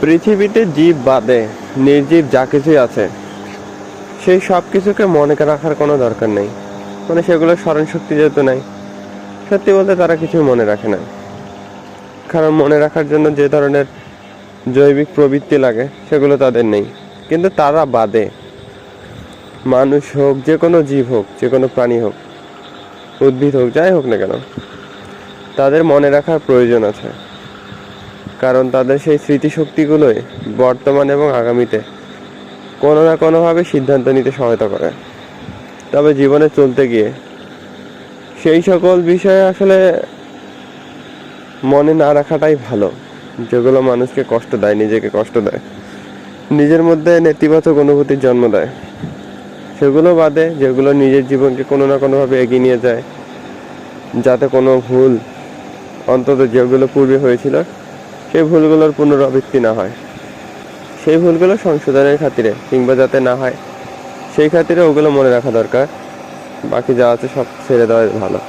পৃথিবীতে জীব বাদে নির্জীব যা কিছুই আছে, সেই সব কিছুকে মনে রাখার কোনো দরকার নেই। মানে সেগুলো স্মরণ শক্তি যেহেতু নাই, সত্যি বলতে তারা কিছুই মনে রাখে না। কারণ মনে রাখার জন্য যে ধরনের জৈবিক প্রবৃত্তি লাগে, সেগুলো তাদের নেই। কিন্তু তারা বাদে। মানুষ হোক, যে কোনো জীব হোক, যে কোনো প্রাণী হোক, উদ্ভিদ হোক, যাই হোক না কেন, তাদের মনে রাখার প্রয়োজন আছে। কারণ তাদের সেই স্মৃতিশক্তিগুলোই বর্তমান এবং আগামীতে কোনো না কোনোভাবে সিদ্ধান্ত নিতে সহায়তা করে। তবে জীবনে চলতে গিয়ে সেই সকল বিষয়ে আসলে মনে না রাখাটাই ভালো, যেগুলো মানুষকে কষ্ট দেয়, নিজেকে কষ্ট দেয়। নিজের মধ্যে নেতিবাচক অনুভূতির জন্ম দেয়। সেগুলো বাদে যেগুলো নিজের জীবনকে কোনো না কোনোভাবে এগিয়ে নিয়ে যায়, যাতে কোনো ভুল অন্তত যেগুলো পূর্বে হয়েছিল সেই ভুলগুলোর পুনরাবৃত্তি না হয়। সেই ভুলগুলো সংশোধনের খাতিরে কিংবা যাতে না হয়, সেই খাতিরে ওগুলো মনে রাখা দরকার। বাকি যা আছে সব ছেড়ে দেওয়াই ভালো।